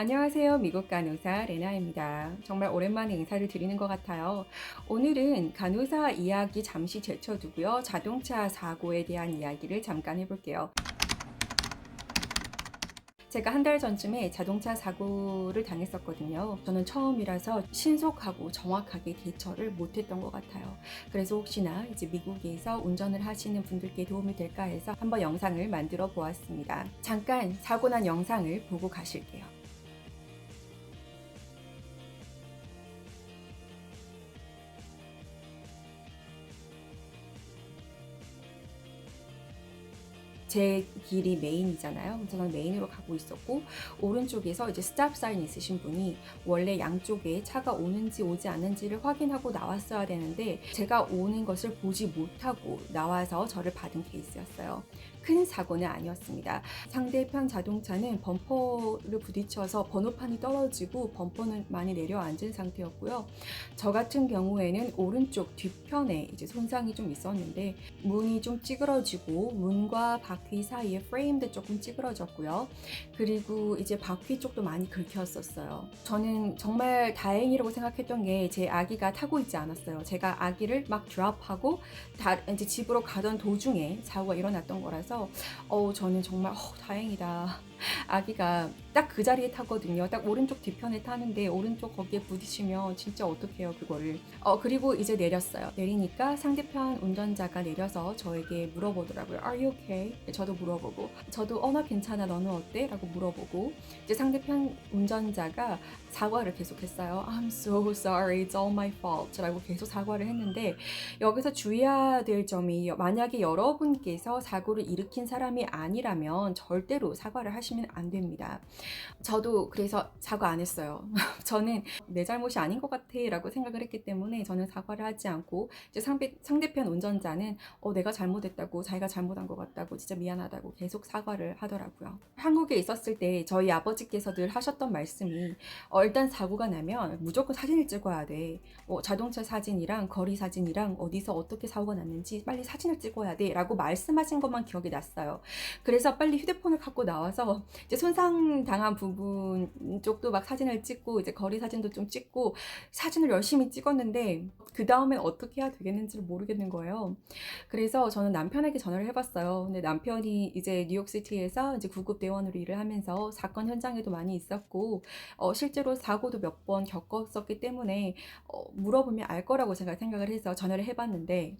안녕하세요. 미국 간호사 레나입니다. 정말 오랜만에 인사를 드리는 것 같아요. 오늘은 간호사 이야기 잠시 제쳐두고요. 자동차 사고에 대한 이야기를 잠깐 해볼게요. 제가 한 달 전쯤에 자동차 사고를 당했었거든요. 저는 처음이라서 신속하고 정확하게 대처를 못했던 것 같아요. 그래서 혹시나 이제 미국에서 운전을 하시는 분들께 도움이 될까 해서 한번 영상을 만들어 보았습니다. 잠깐 사고 난 영상을 보고 가실게요. 제 길이 메인이잖아요. 저는 메인으로 가고 있었고 오른쪽에서 이제 스탑 사인 있으신 분이 원래 양쪽에 차가 오는지 오지 않는지를 확인하고 나왔어야 되는데 제가 오는 것을 보지 못하고 나와서 저를 받은 케이스였어요. 큰 사고는 아니었습니다. 상대편 자동차는 범퍼를 부딪혀서 번호판이 떨어지고 범퍼는 많이 내려앉은 상태였고요. 저 같은 경우에는 오른쪽 뒤편에 이제 손상이 좀 있었는데 문이 좀 찌그러지고 문과 바퀴 사이에 프레임도 조금 찌그러졌고요. 그리고 이제 바퀴 쪽도 많이 긁혔었어요. 저는 정말 다행이라고 생각했던 게 제 아기가 타고 있지 않았어요. 제가 아기를 막 드랍하고 다 이제 집으로 가던 도중에 사고가 일어났던 거라서 어 저는 정말 어, 다행이다. 아기가 딱 그 자리에 타거든요. 딱 오른쪽 뒤편에 타는데 오른쪽 거기에 부딪히면 진짜 어떡해요 그거를. 어 그리고 이제 내렸어요. 내리니까 상대편 운전자가 내려서 저에게 물어보더라고요. Are you okay? 저도 물어보고 저도 어나 괜찮아 너는 어때? 라고 물어보고 이제 상대편 운전자가 사과를 계속했어요. I'm so sorry, it's all my fault. 라고 계속 사과를 했는데 여기서 주의해야 될 점이 만약에 여러분께서 사고를 일으킨 사람이 아니라면 절대로 사과를 하시 면 안 됩니다. 저도 그래서 사과 안 했어요. 저는 내 잘못이 아닌 것 같아 라고 생각을 했기 때문에 저는 사과를 하지 않고 이제 상대, 상대편 운전자는 어, 내가 잘못했다고 자기가 잘못한 것 같다고 진짜 미안하다고 계속 사과를 하더라고요. 한국에 있었을 때 저희 아버지께서 늘 하셨던 말씀이 어, 일단 사고가 나면 무조건 사진을 찍어야 돼. 어, 자동차 사진이랑 거리 사진이랑 어디서 어떻게 사고가 났는지 빨리 사진을 찍어야 돼. 라고 말씀하신 것만 기억이 났어요. 그래서 빨리 휴대폰을 갖고 나와서 이제 손상 당한 부분 쪽도 막 사진을 찍고 이제 거리 사진도 좀 찍고 사진을 열심히 찍었는데 그 다음에 어떻게 해야 되겠는지를 모르겠는 거예요. 그래서 저는 남편에게 전화를 해봤어요. 근데 남편이 이제 뉴욕시티에서 이제 구급 대원으로 일을 하면서 사건 현장에도 많이 있었고 어, 실제로 사고도 몇 번 겪었었기 때문에 어, 물어보면 알 거라고 제가 생각을 해서 전화를 해봤는데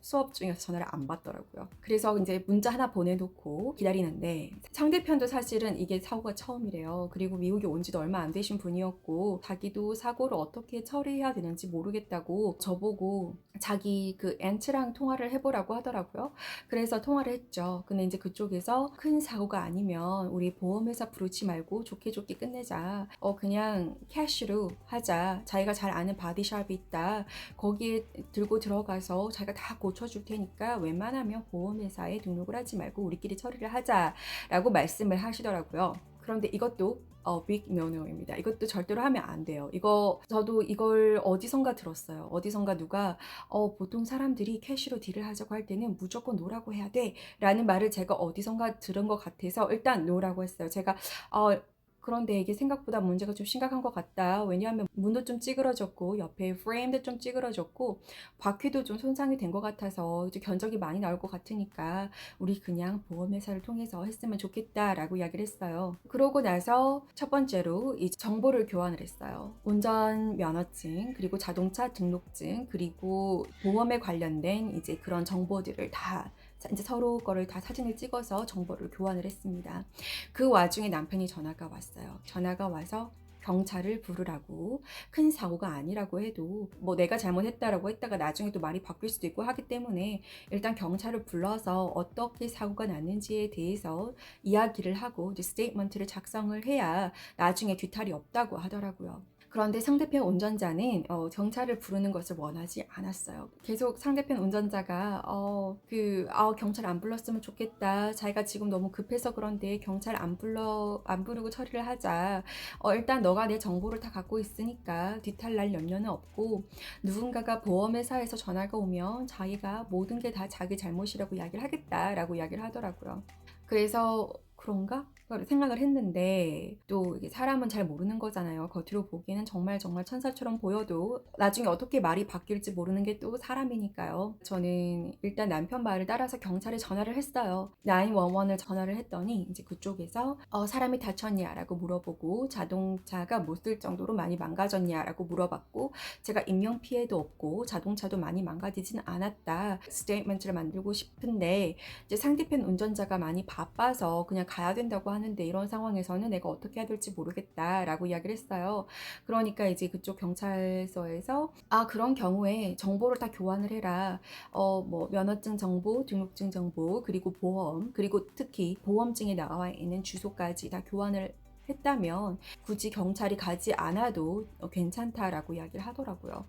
수업 중에서 전화를 안 받더라고요. 그래서 이제 문자 하나 보내놓고 기다리는데 상대편도 사실은 이게 사고가 처음이래요. 그리고 미국에 온 지도 얼마 안 되신 분이었고 자기도 사고를 어떻게 처리해야 되는지 모르겠다고 저보고 자기 그 앤츠랑 통화를 해보라고 하더라고요. 그래서 통화를 했죠. 근데 이제 그쪽에서 큰 사고가 아니면 우리 보험회사 부르지 말고 좋게 좋게 끝내자. 어 그냥 캐시로 하자. 자기가 잘 아는 바디샵이 있다. 거기에 들고 들어가서 자기가 다 고쳐줄 테니까 웬만하면 보험회사에 등록을 하지 말고 우리끼리 처리를 하자라고 말씀을 하시더라고요. 그런데 이것도 어, big no-no입니다. 이것도 절대로 하면 안 돼요. 이거 저도 이걸 어디선가 들었어요. 어디선가 누가 어, 보통 사람들이 캐시로 딜을 하자고 할 때는 무조건 노라고 해야 돼라는 말을 제가 어디선가 들은 것 같아서 일단 노라고 했어요. 제가 어, 그런데 이게 생각보다 문제가 좀 심각한 것 같다. 왜냐하면 문도 좀 찌그러졌고 옆에 프레임도 좀 찌그러졌고 바퀴도 좀 손상이 된 것 같아서 이제 견적이 많이 나올 것 같으니까 우리 그냥 보험회사를 통해서 했으면 좋겠다라고 이야기를 했어요. 그러고 나서 첫 번째로 이 정보를 교환을 했어요. 운전 면허증 그리고 자동차 등록증 그리고 보험에 관련된 이제 그런 정보들을 다 이제 서로 거를 다 사진을 찍어서 정보를 교환을 했습니다. 그 와중에 남편이 전화가 왔어요. 전화가 와서 경찰을 부르라고 큰 사고가 아니라고 해도 뭐 내가 잘못했다라고 했다가 나중에 또 말이 바뀔 수도 있고 하기 때문에 일단 경찰을 불러서 어떻게 사고가 났는지에 대해서 이야기를 하고 이제 스테이트먼트를 작성을 해야 나중에 뒤탈이 없다고 하더라고요. 그런데 상대편 운전자는 어, 경찰을 부르는 것을 원하지 않았어요. 계속 상대편 운전자가 어, 그 아, 경찰 안 불렀으면 좋겠다. 자기가 지금 너무 급해서 그런데 경찰 안 불러 안 부르고 처리를 하자. 어, 일단 너가 내 정보를 다 갖고 있으니까 뒤탈 날 염려는 없고 누군가가 보험회사에서 전화가 오면 자기가 모든 게 다 자기 잘못이라고 이야기를 하겠다라고 이야기를 하더라고요. 그래서 그런가? 생각을 했는데 또 사람은 잘 모르는 거잖아요. 겉으로 보기에는 정말 정말 천사처럼 보여도 나중에 어떻게 말이 바뀔지 모르는 게 또 사람이니까요. 저는 일단 남편 말을 따라서 경찰에 전화를 했어요. 911을 전화를 했더니 이제 그쪽에서 어, 사람이 다쳤냐라고 물어보고 자동차가 못 쓸 정도로 많이 망가졌냐라고 물어봤고 제가 인명 피해도 없고 자동차도 많이 망가지진 않았다. 스테이트먼트를 만들고 싶은데 이제 상대편 운전자가 많이 바빠서 그냥 가야 된다고 하는데 이런 상황에서는 내가 어떻게 해야 될지 모르겠다라고 이야기를 했어요. 그러니까 이제 그쪽 경찰서에서 아 그런 경우에 정보를 다 교환을 해라. 어 뭐 면허증 정보, 등록증 정보, 그리고 보험, 그리고 특히 보험증에 나와 있는 주소까지 다 교환을 했다면 굳이 경찰이 가지 않아도 어, 괜찮다라고 이야기를 하더라고요.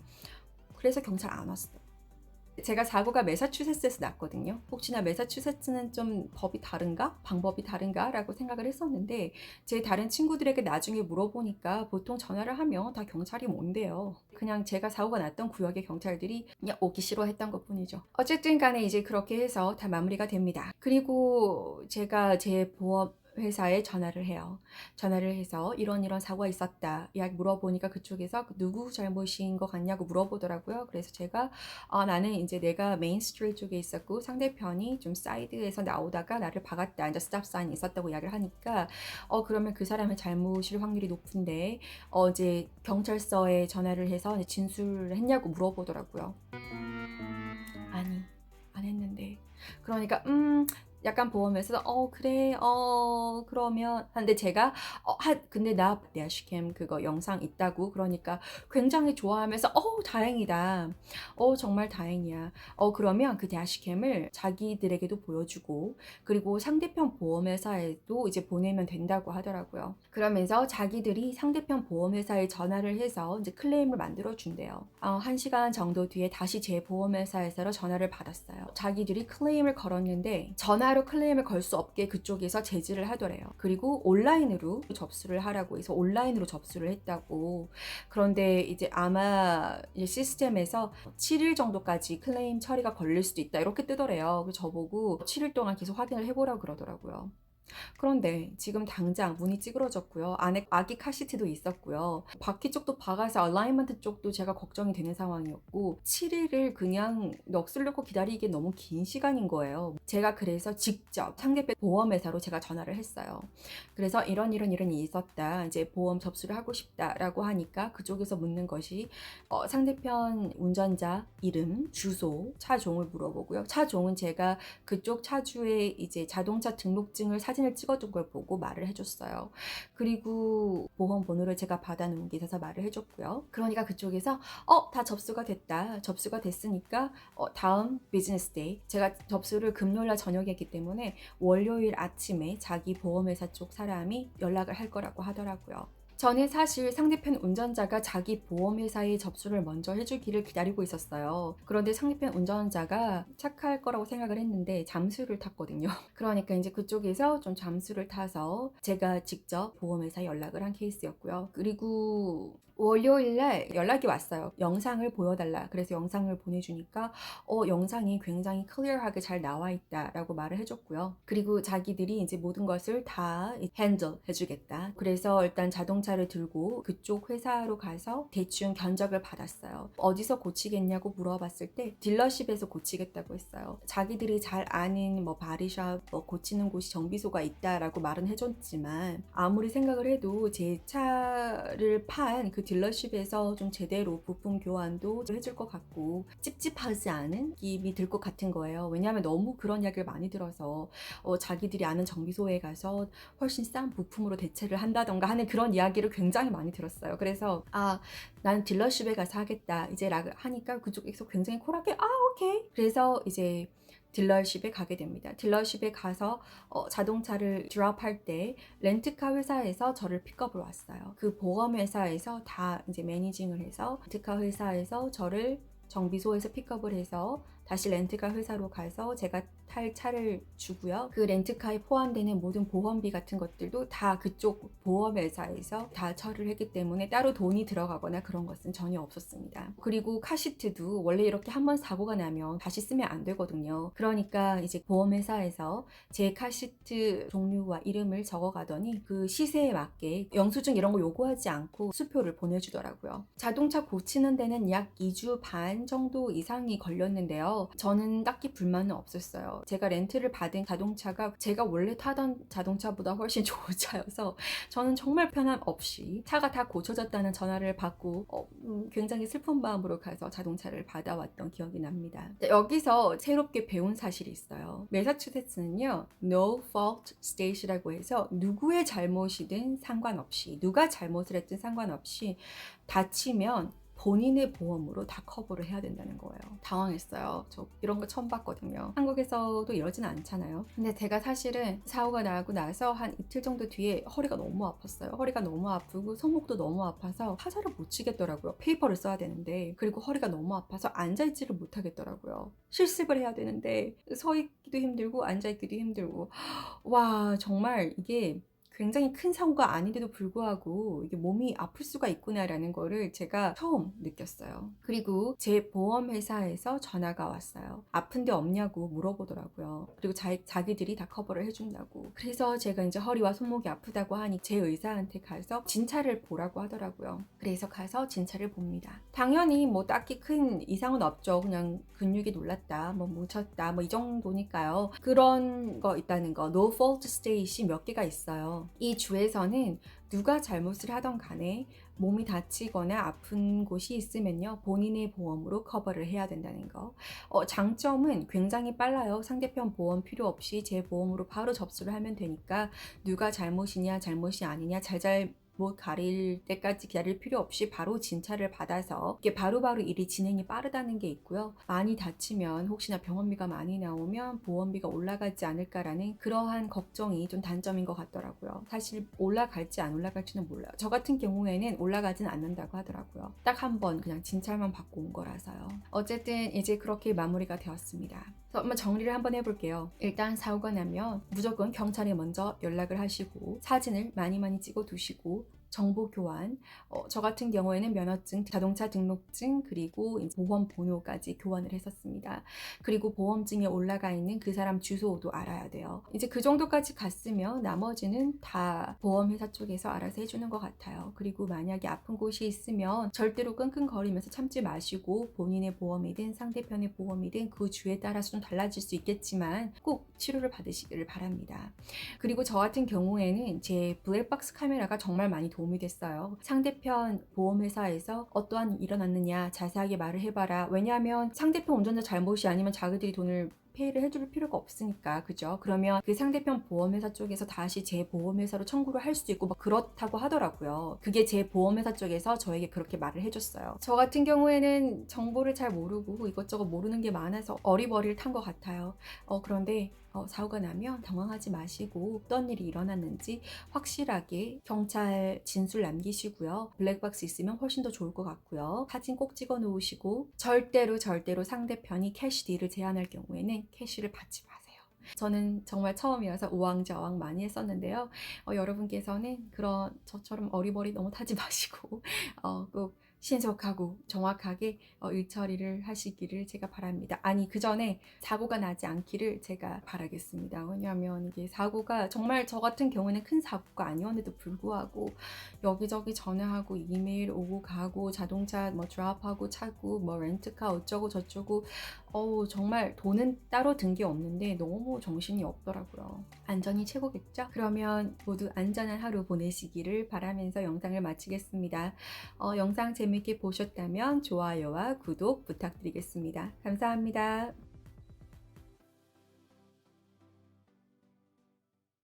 그래서 경찰 안 왔어요. 제가 사고가 매사추세츠에서 났거든요. 혹시나 매사추세츠는 좀 법이 다른가? 방법이 다른가? 라고 생각을 했었는데 제 다른 친구들에게 나중에 물어보니까 보통 전화를 하면 다 경찰이 온대요. 그냥 제가 사고가 났던 구역의 경찰들이 그냥 오기 싫어했던 것 뿐이죠. 어쨌든 간에 이제 그렇게 해서 다 마무리가 됩니다. 그리고 제가 제 보험 회사에 전화를 해요. 전화를 해서 이런 이런 사고가 있었다. 이야기 물어보니까 그쪽에서 누구 잘못인 것 같냐고 물어보더라고요. 그래서 제가 어, 나는 이제 내가 메인 스트리트 쪽에 있었고 상대편이 좀 사이드에서 나오다가 나를 박았다. 이제 스탑 사인이 있었다고 이야기를 하니까 어 그러면 그 사람의 잘못일 확률이 높은데 어 이제 경찰서에 전화를 해서 진술을 했냐고 물어보더라고요. 아니 안 했는데 그러니까 음 약간 보험에서 어 그래 어 그러면 근데 제가 어 하, 근데 나 대시캠 그거 영상 있다고? 그러니까 굉장히 좋아하면서 어 다행이다. 어 정말 다행이야. 어 그러면 그 대시캠을 자기들에게도 보여주고 그리고 상대편 보험회사에도 이제 보내면 된다고 하더라고요. 그러면서 자기들이 상대편 보험회사에 전화를 해서 이제 클레임을 만들어 준대요. 어, 한 시간 정도 뒤에 다시 제 보험회사에서 전화를 받았어요. 자기들이 클레임을 걸었는데 전화 전화로 클레임을 걸 수 없게 그쪽에서 제지를 하더래요. 그리고 온라인으로 접수를 하라고 해서 온라인으로 접수를 했다고. 그런데 이제 아마 이제 시스템에서 7일 정도까지 클레임 처리가 걸릴 수도 있다. 이렇게 뜨더래요. 그래서 저보고 7일 동안 계속 확인을 해보라고 그러더라고요. 그런데 지금 당장 문이 찌그러졌고요. 안에 아기 카시트도 있었고요. 바퀴 쪽도 박아서 얼라이먼트 쪽도 제가 걱정이 되는 상황이었고 7일을 그냥 넋을 놓고 기다리기에 너무 긴 시간인 거예요. 제가 그래서 직접 상대편 보험회사로 제가 전화를 했어요. 그래서 이런 이런 이런 일이 있었다. 이제 보험 접수를 하고 싶다라고 하니까 그쪽에서 묻는 것이 어, 상대편 운전자 이름, 주소, 차종을 물어보고요. 차종은 제가 그쪽 차주의 이제 자동차 등록증을 사진 사진을 찍어둔 걸 보고 말을 해줬어요. 그리고 보험 번호를 제가 받아놓은 게 있어서 말을 해줬고요. 그러니까 그쪽에서 어, 다 접수가 됐다. 접수가 됐으니까 어, 다음 비즈니스 데이 제가 접수를 금요일날 저녁에 했기 때문에 월요일 아침에 자기 보험회사 쪽 사람이 연락을 할 거라고 하더라고요. 저는 사실 상대편 운전자가 자기 보험회사에 접수를 먼저 해주기를 기다리고 있었어요. 그런데 상대편 운전자가 착할 거라고 생각을 했는데 잠수를 탔거든요. 그러니까 이제 그쪽에서 좀 잠수를 타서 제가 직접 보험회사에 연락을 한 케이스였고요. 그리고 월요일날 연락이 왔어요. 영상을 보여달라. 그래서 영상을 보내주니까 어 영상이 굉장히 클리어하게 잘 나와 있다라고 말을 해줬고요. 그리고 자기들이 이제 모든 것을 다 핸들 해주겠다. 그래서 일단 자동차를 들고 그쪽 회사로 가서 대충 견적을 받았어요. 어디서 고치겠냐고 물어봤을 때 딜러십에서 고치겠다고 했어요. 자기들이 잘 아는 뭐 바리샵 뭐 고치는 곳이 정비소가 있다라고 말은 해줬지만 아무리 생각을 해도 제 차를 판그 딜러십에서 좀 제대로 부품 교환도 해줄 것 같고 찝찝하지 않은 기분이 들 것 같은 거예요. 왜냐하면 너무 그런 이야기를 많이 들어서 어, 자기들이 아는 정비소에 가서 훨씬 싼 부품으로 대체를 한다던가 하는 그런 이야기를 굉장히 많이 들었어요. 그래서 아 나는 딜러십에 가서 하겠다 이제 라 하니까 그쪽에서 굉장히 콜하게 아 오케이 그래서 이제 딜러십에 가게 됩니다. 딜러십에 가서 어, 자동차를 드랍할 때 렌트카 회사에서 저를 픽업을 왔어요. 그 보험 회사에서 다 이제 매니징을 해서 렌트카 회사에서 저를 정비소에서 픽업을 해서 다시 렌트카 회사로 가서 제가 탈 차를 주고요. 그 렌트카에 포함되는 모든 보험비 같은 것들도 다 그쪽 보험회사에서 다 처리를 했기 때문에 따로 돈이 들어가거나 그런 것은 전혀 없었습니다. 그리고 카시트도 원래 이렇게 한 번 사고가 나면 다시 쓰면 안 되거든요. 그러니까 이제 보험회사에서 제 카시트 종류와 이름을 적어가더니 그 시세에 맞게 영수증 이런 거 요구하지 않고 수표를 보내주더라고요. 자동차 고치는 데는 약 2주 반 정도 이상이 걸렸는데요. 저는 딱히 불만은 없었어요. 제가 렌트를 받은 자동차가 제가 원래 타던 자동차보다 훨씬 좋은 차여서 저는 정말 편함 없이 차가 다 고쳐졌다는 전화를 받고 어, 음, 굉장히 슬픈 마음으로 가서 자동차를 받아왔던 기억이 납니다. 자, 여기서 새롭게 배운 사실이 있어요. 매사추세츠는요, no fault state이라고 해서 누구의 잘못이든 상관없이 누가 잘못을 했든 상관없이 다치면 본인의 보험으로 다 커버를 해야 된다는 거예요. 당황했어요. 저 이런 거 처음 봤거든요. 한국에서도 이러진 않잖아요. 근데 제가 사실은 사고가 나고 나서 한 이틀 정도 뒤에 허리가 너무 아팠어요. 허리가 너무 아프고 손목도 너무 아파서 화자를 못 치겠더라고요. 페이퍼를 써야 되는데 그리고 허리가 너무 아파서 앉아있지를 못하겠더라고요. 실습을 해야 되는데 서 있기도 힘들고 앉아 있기도 힘들고 와 정말 이게 굉장히 큰 사고가 아닌데도 불구하고 이게 몸이 아플 수가 있구나라는 거를 제가 처음 느꼈어요. 그리고 제 보험회사에서 전화가 왔어요. 아픈데 없냐고 물어보더라고요. 그리고 자, 자기들이 다 커버를 해준다고. 그래서 제가 이제 허리와 손목이 아프다고 하니 제 의사한테 가서 진찰을 보라고 하더라고요. 그래서 가서 진찰을 봅니다. 당연히 뭐 딱히 큰 이상은 없죠. 그냥 근육이 놀랐다, 뭐 뭉쳤다, 뭐 이 정도니까요. 그런 거 있다는 거, no fault state이 몇 개가 있어요. 이 주에서는 누가 잘못을 하던 간에 몸이 다치거나 아픈 곳이 있으면요 본인의 보험으로 커버를 해야 된다는 거. 어, 장점은 굉장히 빨라요. 상대편 보험 필요 없이 제 보험으로 바로 접수를 하면 되니까 누가 잘못이냐 잘못이 아니냐 잘잘 못 가릴 때까지 기다릴 필요 없이 바로 진찰을 받아서 이게 바로바로 일이 진행이 빠르다는 게 있고요. 많이 다치면 혹시나 병원비가 많이 나오면 보험비가 올라가지 않을까라는 그러한 걱정이 좀 단점인 것 같더라고요. 사실 올라갈지 안 올라갈지는 몰라요. 저 같은 경우에는 올라가진 않는다고 하더라고요. 딱 한 번 그냥 진찰만 받고 온 거라서요. 어쨌든 이제 그렇게 마무리가 되었습니다. 그래서 한번 정리를 한번 해볼게요. 일단 사고가 나면 무조건 경찰에 먼저 연락을 하시고 사진을 많이 많이 찍어 두시고 정보 교환, 어, 저 같은 경우에는 면허증, 자동차 등록증, 그리고 보험 번호까지 교환을 했었습니다. 그리고 보험증에 올라가 있는 그 사람 주소도 알아야 돼요. 이제 그 정도까지 갔으면 나머지는 다 보험회사 쪽에서 알아서 해주는 것 같아요. 그리고 만약에 아픈 곳이 있으면 절대로 끙끙거리면서 참지 마시고 본인의 보험이든 상대편의 보험이든 그 주에 따라서 좀 달라질 수 있겠지만 꼭 치료를 받으시기를 바랍니다. 그리고 저 같은 경우에는 제 블랙박스 카메라가 정말 많이 도 움이 됐어요. 상대편 보험회사에서 어떠한 일이 일어났느냐 자세하게 말을 해봐라. 왜냐하면 상대편 운전자 잘못이 아니면 자기들이 돈을 페이를 해줄 필요가 없으니까 그죠? 그러면 그 상대편 보험회사 쪽에서 다시 제 보험회사로 청구를 할 수도 있고 막 그렇다고 하더라고요. 그게 제 보험회사 쪽에서 저에게 그렇게 말을 해줬어요. 저 같은 경우에는 정보를 잘 모르고 이것저것 모르는 게 많아서 어리버리를 탄 것 같아요. 어, 그런데 어, 사고가 나면 당황하지 마시고 어떤 일이 일어났는지 확실하게 경찰 진술 남기시고요. 블랙박스 있으면 훨씬 더 좋을 것 같고요. 사진 꼭 찍어 놓으시고 절대로 절대로 상대편이 캐시 딜을 제한할 경우에는 캐시를 받지 마세요. 저는 정말 처음이어서 우왕좌왕 많이 했었는데요. 어, 여러분께서는 그런 저처럼 어리버리 너무 타지 마시고 어, 꼭 신속하고 정확하게 어, 일 처리를 하시기를 제가 바랍니다. 아니 그 전에 사고가 나지 않기를 제가 바라겠습니다. 왜냐하면 이게 사고가 정말 저 같은 경우는 큰 사고가 아니었는데도 불구하고 여기저기 전화하고 이메일 오고 가고 자동차 뭐 드랍하고 차고 뭐 렌트카 어쩌고 저쩌고 어우 정말 돈은 따로 든 게 없는데 너무 정신이 없더라고요. 안전이 최고겠죠? 그러면 모두 안전한 하루 보내시기를 바라면서 영상을 마치겠습니다. 어, 영상 재밌게 보셨다면 좋아요와 구독 부탁드리겠습니다. 감사합니다.